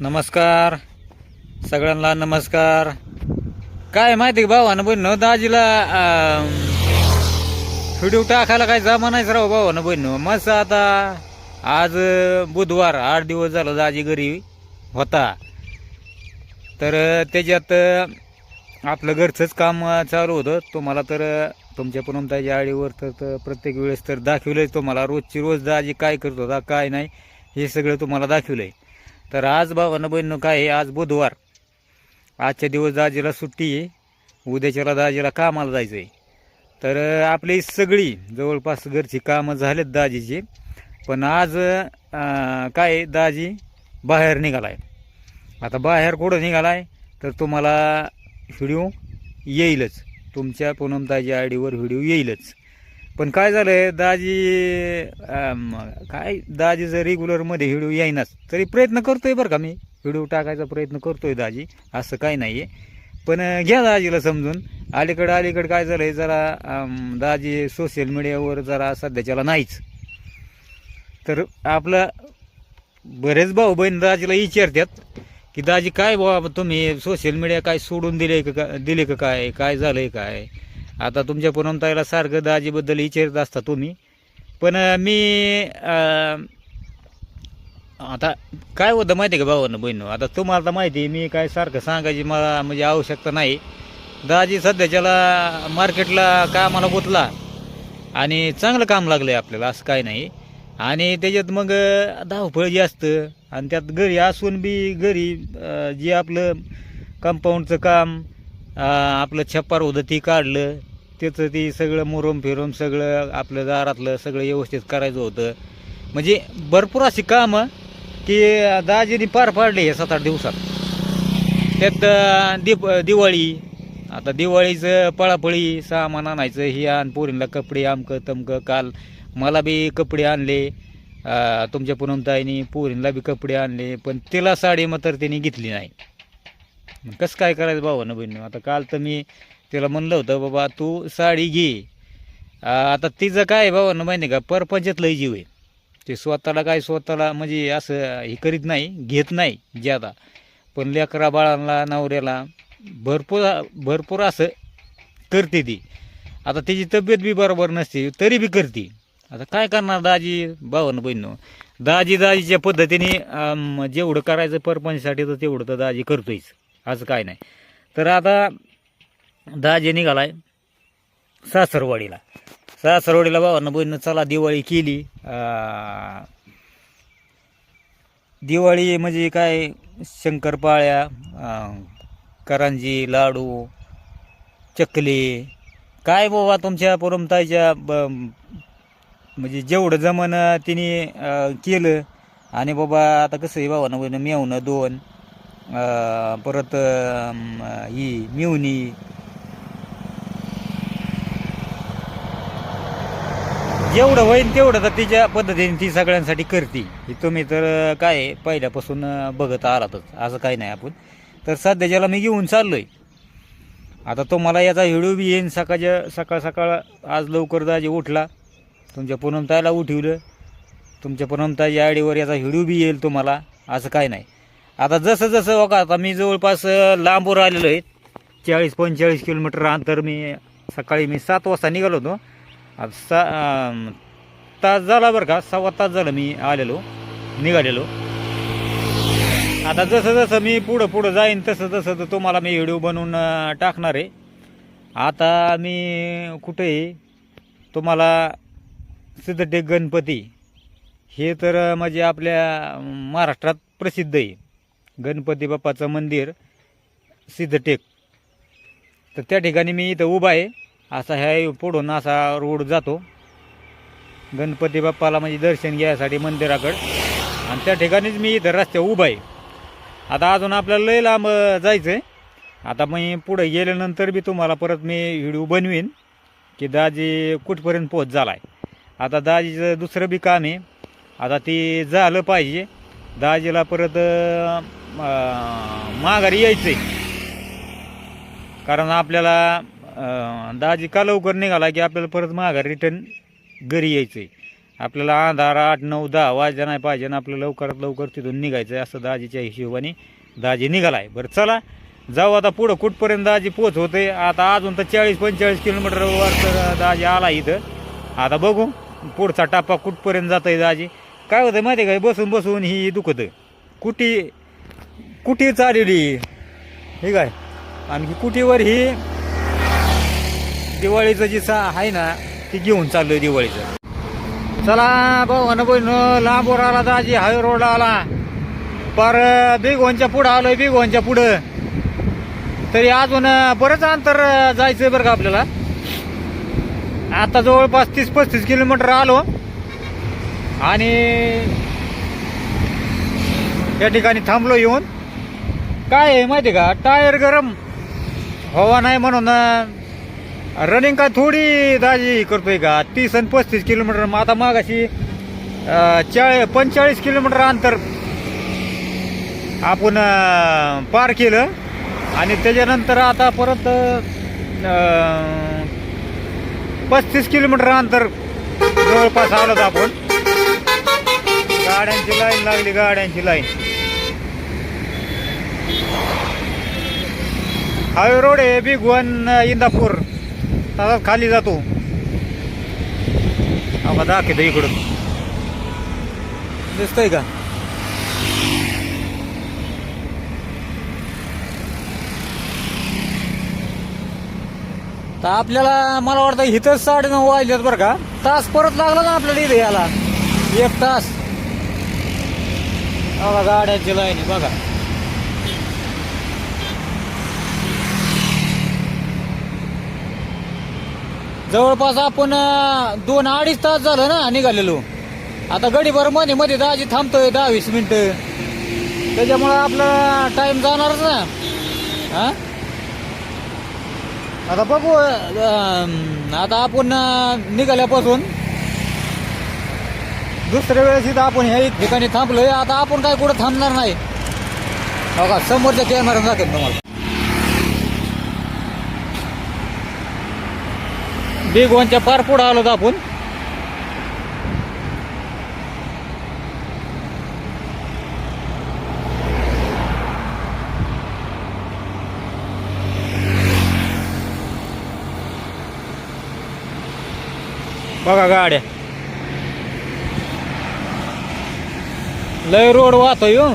नमस्कार. सगळ्यांना नमस्कार. काय माहिती का भावानं बहिण दाजीला व्हिडिओ टाकायला काय जमा नाहीच राव भावानं बहिण मस्त आता आज बुधवार आठ दिवस झालं दाजी घरी होता. तर त्याच्यात आपलं घरचंच काम चालू होतं. तुम्हाला तर अं, तुमच्या पुनमताच्या आडीवर तर तर प्रत्येक वेळेस तर दाखवलंच तुम्हाला. रोजची रोज दाजी काय करत होता काय नाही हे सगळं तुम्हाला दाखवलंय. तर आज भावानं बहिणं काय आहे आज बुधवार. आजच्या दिवस दाजीला सुट्टी आहे. उद्याच्याला दाजीला कामाला जायचं आहे तर आपली सगळी जवळपास घरची कामं झालेत दाजीची. पण आज काय आहे, दाजी बाहेर निघाला आहे आता बाहेर कुठं निघाला आहे तर तुम्हाला व्हिडिओ येईलच. तुमच्या पूनमताच्या आय डीवर व्हिडिओ येईलच. पण काय झालं आहे दाजी अम, काय दाजी जर रेग्युलरमध्ये व्हिडिओ येईनाच तरी प्रयत्न करतोय बरं का मी. व्हिडिओ टाकायचा प्रयत्न करतोय दाजी असं काही नाही आहे पण अं, घ्या दाजीला समजून. अलीकडं अलीकडं काय झालं आहे जरा अम, दाजी सोशल मीडियावर जरा सध्याच्याला नाहीच. तर आपलं बरेच भाऊ बहीण दाजीला विचारतात की दाजी काय बाबा तुम्ही सोशल मीडिया काय सोडून दिले का का- दिले का काय? काय झालंय काय? आता तुमच्या पुनमताईला सारखं दाजीबद्दल विचारत असता तुम्ही. पण मी आता काय होतं माहिती आहे का भावानं बहिणं आता तुम्हाला तर माहिती आहे मी काय सारखं सांगायची मला म्हणजे आवश्यकता नाही. दाजी सध्याच्याला मार्केटला कामाला गुतला आणि चांगलं काम लागलं आहे आपल्याला असं काय नाही. आणि त्याच्यात मग धावफळ जे असतं आणि त्यात घरी असून बी घरी जे आपलं कंपाऊंडचं काम आपलं छप्पार होतं ती काढलं. त्याचं ते सगळं मुरम फिरम सगळं आपलं दारातलं सगळं व्यवस्थित करायचं होतं. म्हणजे भरपूर अशी कामं की दाजीने पार पाडली हे सात आठ दिवसात. त्यात दिप दीप दिवाळी आता दिवाळीचं पळापळी सामान आणायचं हे आण पोरींना कपडे आमकं तमकं काल मला बी कपडे आणले तुमच्या पुनमताईनी पोरींना बी कपडे आणले पण तिला साडी मात्र तिने घेतली नाही. कसं काय करायचं भावानं बहिणी आता काल तर मी तिला म्हणलं होतं बाबा तू साडी घे. आता तिचं काय भावानं माहिती का? परपंचात लय जीव आहे. ते स्वतःला काय स्वतःला म्हणजे असं हे करीत नाही घेत नाही ज्यादा. पण लेकरा बाळांना नवऱ्याला भरपूर भरपूर असं करते ती. आता तिची तब्येत बी बरोबर नसते तरी बी करते. आता काय करणार दाजी भावानं बहिणं दाजी दाजीच्या पद्धतीने जेवढं करायचं परपंचसाठी तर तेवढं तर दाजी करतोयच. असं काय नाही. तर आता दाजी निघालाय सासरवाडीला. सासरवाडीला भावानं बहिणं चला दिवाळी केली. दिवाळी म्हणजे काय? शंकरपाळ्या करंजी लाडू चकली. काय बाबा तुमच्या पुरमताईच्या ब म्हणजे जेवढं जमन तिने केलं आणि बाबा आता कसं आहे बाबा ना मेवणं दोन परत ही मिवणी जेवढं होईल तेवढं तर तिच्या पद्धतीने ती सगळ्यांसाठी करते. तुम्ही तर काय पहिल्यापासून बघत आलातच. असं काही नाही आपण. तर सध्याच्याला मी घेऊन चाललोय आता तुम्हाला याचा व्हिडिओ बी येईन सकाळच्या सकाळ सकाळ आज लवकर जे उठला. तुमच्या पूनमताईला उठवलं. तुमच्या पूनमताईच्या आयडीवर याचा व्हिडिओ बी येईल तुम्हाला. असं काय नाही. आता जसं जसं बघा आता मी जवळपास लांबवर आलेलो आहे. चाळीस पंचेचाळीस किलोमीटर अंतर मी सकाळी मी सात वाजता निघालो होतो. स सा तास झाला बरं का? सव्वा तास झालं मी आलेलो निघालेलो. आता जसं जसं मी पुढं पुढं जाईन तसं तसं तर तुम्हाला मी व्हिडिओ बनवून टाकणार आहे. आता मी कुठे तुम्हाला सिद्धटेक गणपती. हे तर म्हणजे आपल्या महाराष्ट्रात प्रसिद्ध आहे. गणपती बाप्पाचं मंदिर सिद्धटेक. तर त्या ठिकाणी मी इथं उभा आहे. असा ह्या पुढून असा रोड जातो. गणपती बाप्पाला म्हणजे दर्शन घ्यायसाठी मंदिराकडं. आणि त्या ठिकाणीच मी इथं रस्त्यावर उभा आहे. आता अजून आपल्याला लय लांब जायचं आहे आता मी पुढे गेल्यानंतर बी तुम्हाला परत मी व्हिडिओ बनवीन की दाजी कुठपर्यंत पोहोच झाला आहे आता दाजीचं दुसरं बी काम आहे. आता ती झालं पाहिजे. दाजीला परत माघारी यायचं आहे कारण आपल्याला दाजी का लवकर निघाला की आपल्याला परत माघारी रिटर्न घरी यायचं आहे आपल्याला अंधार आठ नऊ दहा वाजता नाही पाहिजे आणि आपलं लवकरात लवकर तिथून निघायचं आहे असं दाजीच्या हिशोबाने दाजी निघालाय. बरं चला. जाऊ आता पुढं. कुठपर्यंत दाजी पोच होते आता अजून तर चाळीस पंचेचाळीस किलोमीटरवर तर दाजी आला इथं. आता बघू. पुढचा टप्पा कुठपर्यंत जातं आहे दाजी? काय होतं माहिती आहे काय बसून बसून ही दुखतं कुटी कुटी चाललेली हे काय? आणखी ही कुटीवर ही दिवाळीचं जी सा आहे ना ती घेऊन चाललोय दिवाळीचं. चला भाऊ ना बहिण लांबवर आला दाजी हाय रोड आला. पर बिगोनच्या पुढं आलोय बिगोनच्या पुढं. तरी अजून बरंच अंतर जायचंय बरं का आपल्याला? आता जवळपास तीस पस्तीस किलोमीटर आलो. आणि या ठिकाणी थांबलो येऊन. काय आहे माहिती का? टायर गरम हवा नाही म्हणून रनिंग का थोडी दाजी करतोय का? तीस आणि पस्तीस किलोमीटर. मग आता मागाशी चाळी पंचेचाळीस किलोमीटर अंतर आपण पार केलं. आणि त्याच्यानंतर आता परत पस्तीस किलोमीटर अंतर जवळपास आलोत आपण. गाड्यांची लाईन लागली गाड्यांची लाईन. हायवे रोड आहे बिग वन इंदापूर. तसाच खाली जातो. हा दाखवतो इकडून. दिसतंय का? तर आपल्याला मला वाटतं इथंच साडेनऊ वाजल्यात बरं का. तास परत लागला ना आपल्याला इथे याला एक तास. बघा गाड्यांची लाईन बघा. जवळपास आपण दोन अडीच तास झालं ना निघालेलो. आता गडीभरमध्ये मध्ये दहाजी थांबतोय दहा वीस मिनटं. त्याच्यामुळं आपला टाइम जाणारच ना. हां? आता बघू आता आपण निघाल्यापासून दुसऱ्या वेळेस इथं आपण ह्या ठिकाणी थांबलोय. आता आपण काय कुठं थांबणार नाही. बघा समोरच्या कॅमेरा दाखवेन तुम्हाला. बिग वनच्या फार पुढं आलो होतो आपण? बघा गाड्या. लय रोड वाहतोय हो.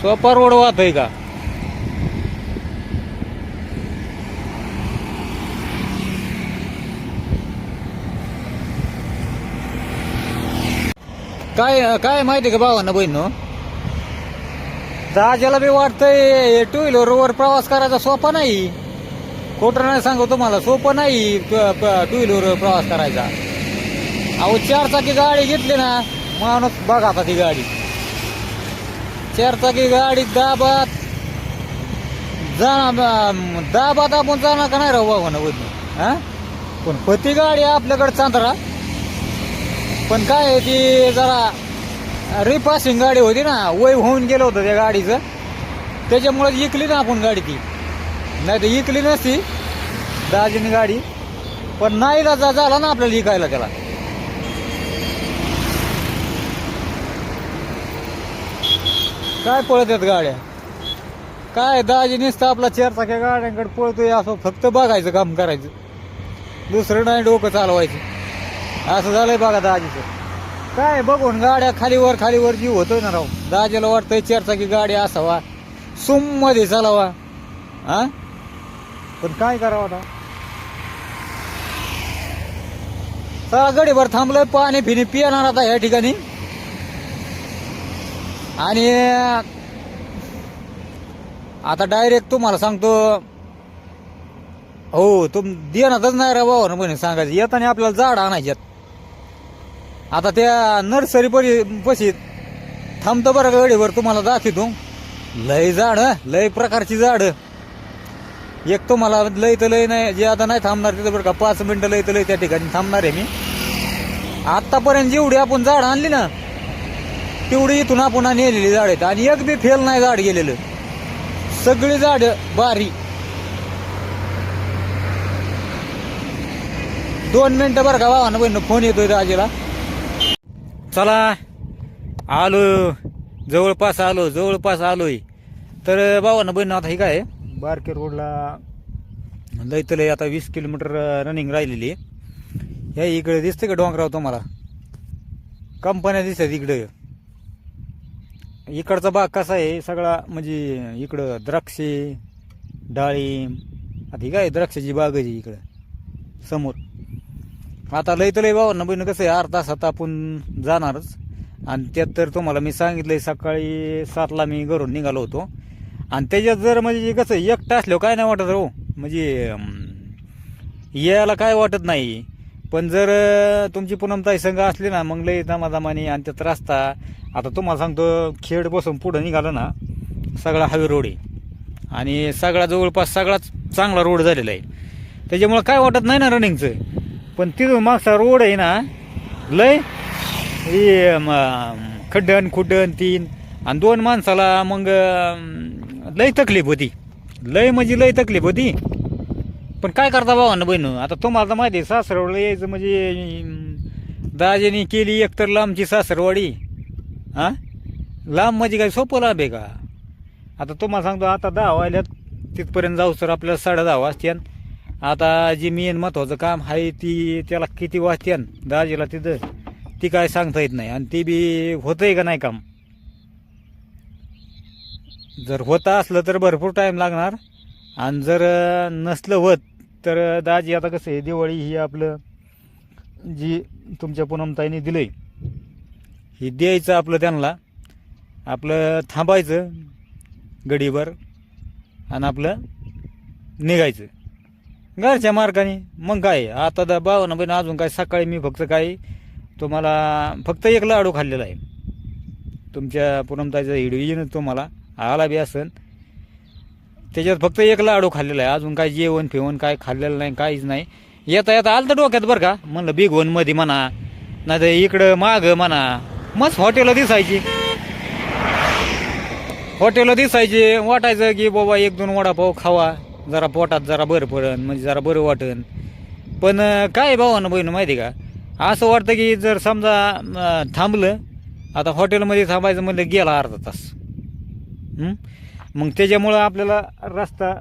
सोपा रोड वाहतोय का? काय काय माहिती का भावांना बहिण दाजाला बी वाटतंय टू व्हीलरवर प्रवास करायचा सोपा नाही. खोटं नाही सांगू तुम्हाला सोपं नाही टू व्हीलरवर प्रवास करायचा. अहो चार चाकी गाडी घेतली ना माणूस बघा आता ती गाडी. चार चाकी गाडी दाबात जाणार दाबात आपण जाणार का नाही राहू बाबा ना बहिण हा? पण पती गाडी आपल्याकडे चांदरा. पण काय आहे ती जरा रिपासिंग गाडी होती ना वय होऊन गेलं होतं त्या गाडीचं. त्याच्यामुळे इकली ना आपण गाडी ती. नाही तर इकली नसती दाजीने गाडी. पण नाही जा झाला ना आपल्याला इकायला त्याला. काय पळत आहेत गाड्या? काय दाजी नुसतं आपला चारचाक्या गाड्यांकडे पळतोय असं फक्त बघायचं काम करायचं. दुसरं नाही डोकं चालवायचं. असं झालंय बघा दाजीचं. काय बघून गाड्या खालीवर खालीवर जीव होतोय ना राव. दाजीला वाटतंय चारचाकी गाडी असावा. सुममध्ये चालावा. हा? पण काय करावं आता? चला गडीभर थांबलोय पाणी फिनी पिणार आता या ठिकाणी. आणि आता डायरेक्ट तुम्हाला सांगतो. हो तुम देणारच नाही रे बाबा म्हणे सांगायचं. येताना आपल्याला झाड आणायच्यात आता त्या नर्सरी परी पशी थांबतं बरं का गडीवर तुम्हाला दाखवतो. लय झाड लय प्रकारची झाड. एक तुम्हाला लय तर लय नाही जे आता नाही थांबणार तिथं बरं का पाच मिनिटं लय तर लय त्या ठिकाणी थांबणार आहे मी. आतापर्यंत जेवढी आपण झाड आणली ना तेवढी इथून आपण नेलेली झाड आहेत. आणि एक बी फेल नाही झाड गेलेलं. सगळी झाड बारी. दोन मिनिटं बरं का भावानं बहिण फोन येतोय राजेला. चला. आलो. जवळपास आलो जवळपास आलोय. तर भावानं बहिण आता हे काय? बारके रोडला. लय तर लय आता वीस किलोमीटर रनिंग राहिलेली आहे. ह्या इकडे दिसते का डोंगराव तुम्हाला? कंपन्या दिसतात इकडे. इकडचा भाग कसा आहे? सगळा म्हणजे इकडं द्राक्षे डाळिंब. आता ही काय द्राक्षाची बाग आहे इकडं? समोर. आता लय तर लय भावांना बहिण कसं आहे अर्धा तासात आपण जाणारच. आणि त्यात तर तुम्हाला मी सांगितलंय सकाळी सातला मी घरून निघालो होतो. आणि त्याच्यात जर म्हणजे कसं एकटा असल्यावर काय नाही वाटत हो म्हणजे यायला काय वाटत नाही. पण जर तुमची पुनमताई संघ असली ना मग लय दमादमानी आणि त्यात रस्ता. आता तुम्हाला सांगतो खेड बसून पुढं निघालं ना सगळा हायवे रोड आहे. आणि सगळा जवळपास सगळाच चांगला रोड झालेला आहे. त्याच्यामुळं काय वाटत नाही ना रनिंगचं. पण तिथून मागचा रोड आहे ना लय हे खुड्डन खड्डण तीन. आणि दोन माणसाला मग लय तकलीफ होती. लय म्हणजे लय तकलीफ होती. पण काय करता भावानं बहिण? आता तुम्हाला तर माहिती आहे सासरवाडीला यायचं म्हणजे अं, दाजीने केली एकतर लांबची सासरवाडी. हा? लांब म्हणजे काय सोपं लांब आहे का? आता तुम्हाला सांगतो आता दहा वाजल्यात तिथपर्यंत जाऊ सर आपल्याला साडे दहा वाजत्यान आता जी मेन महत्वाचं काम आहे ती त्याला किती वाजत्यान दाजीला तिथं ती काय सांगता येत नाही. आणि ती बी होतंय का नाही काम? जर होता असलं तर भरपूर टाईम लागणार. आणि जर नसलं होत तर दाजी आता कसं आहे दिवाळी ही आपलं जी तुमच्या पूनमताईने दिलंय हे द्यायचं आपलं त्यांना. आपलं थांबायचं गडीभर आणि आपलं निघायचं. घरच्या मार्गाने. मग काय आता दा बावन्न बहिण अजून काय सकाळी मी फक्त काय तुम्हाला फक्त एक लाडू खाल्लेला आहे. तुमच्या पूनमताईचा व्हिडिओ येईन तुम्हाला आला बी असन. त्याच्यात फक्त एक लाडू खाल्लेला आहे. अजून काय जेवण फेवण काय खाल्लेलं नाही काहीच नाही. येता येता आलं तर डोक्यात बरं का? म्हणलं बिगवनमध्ये म्हणा नाही तर इकडं मागं म्हणा. मस्त हॉटेलला दिसायची. हॉटेलला दिसायचे वाटायचं की बाबा एक दोन वडापाव खावा. जरा पोटात जरा बरं पडन म्हणजे जरा बरं वाटन. पण काय भावानं बहिणं माहिती आहे का? असं वाटतं की जर समजा थांबलं आता हॉटेलमध्ये थांबायचं म्हणलं गेला अर्धा तास. मग त्याच्यामुळं आपल्याला रस्ता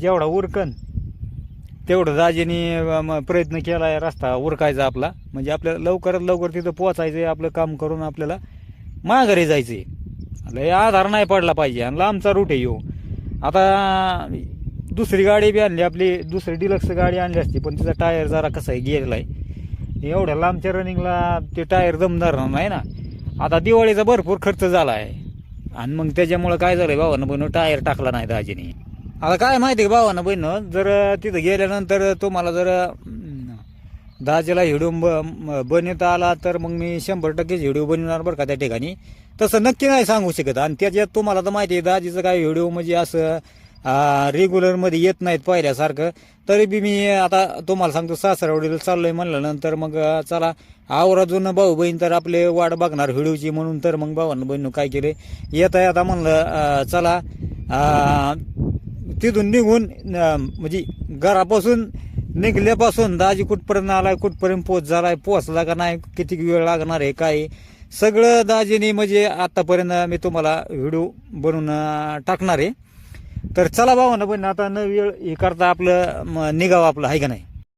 जेवढा उरकन तेवढं राजेने प्रयत्न केला आहे रस्ता उरकायचा आपला. म्हणजे आपल्याला लवकरात लवकर तिथं पोचायचं आहे आपलं काम करून आपल्याला माघारी जायचं आहे लय आधार नाही पडला पाहिजे आणि लांबचा रूट आहे येऊ आता दुसरी गाडी बी आणली आपली दुसरी डिलक्स गाडी आणली असती पण तिचा टायर जरा कसा आहे गेलेला आहे. एवढ्या लांबच्या रनिंगला ते टायर दमदार नाही ना. आता दिवाळीचा भरपूर खर्च झाला आहे. आणि मग त्याच्यामुळं काय झालं भावानं बहिण टायर टाकला नाही दाजीने. आता काय माहिती आहे भावानं बहिण जर तिथं गेल्यानंतर तुम्हाला जर अं, दाजीला ब बनवता आला तर मग मी शंभर टक्केच व्हिडिओ बनवणार बरं का त्या ठिकाणी. तसं नक्की नाही सांगू शकत. आणि त्याच्यात तुम्हाला तर माहिती आहे दाजीचं काय व्हिडिओ म्हणजे असं रेग्युलरमध्ये येत नाहीत पहिल्यासारखं तरी बी मी आता तुम्हाला सांगतो सासरवडीला चाललोय म्हणल्यानंतर मग चला आवराजून भाऊ बहीण तर आपले वाट बघणार व्हिडिओची म्हणून तर मग भावानं बहिणू काय केले? येता येता म्हणलं चला तिथून निघून म्हणजे घरापासून निघल्यापासून दाजी कुठपर्यंत आलाय कुठपर्यंत पोच झालाय पोचला का नाही किती वेळ लागणार आहे काय सगळं दाजीने म्हणजे आतापर्यंत मी तुम्हाला व्हिडिओ बनवून टाकणार आहे. तर चला भाऊ ना पण आता न वेळ हे करता आपलं निघावं आपलं आहे का नाही?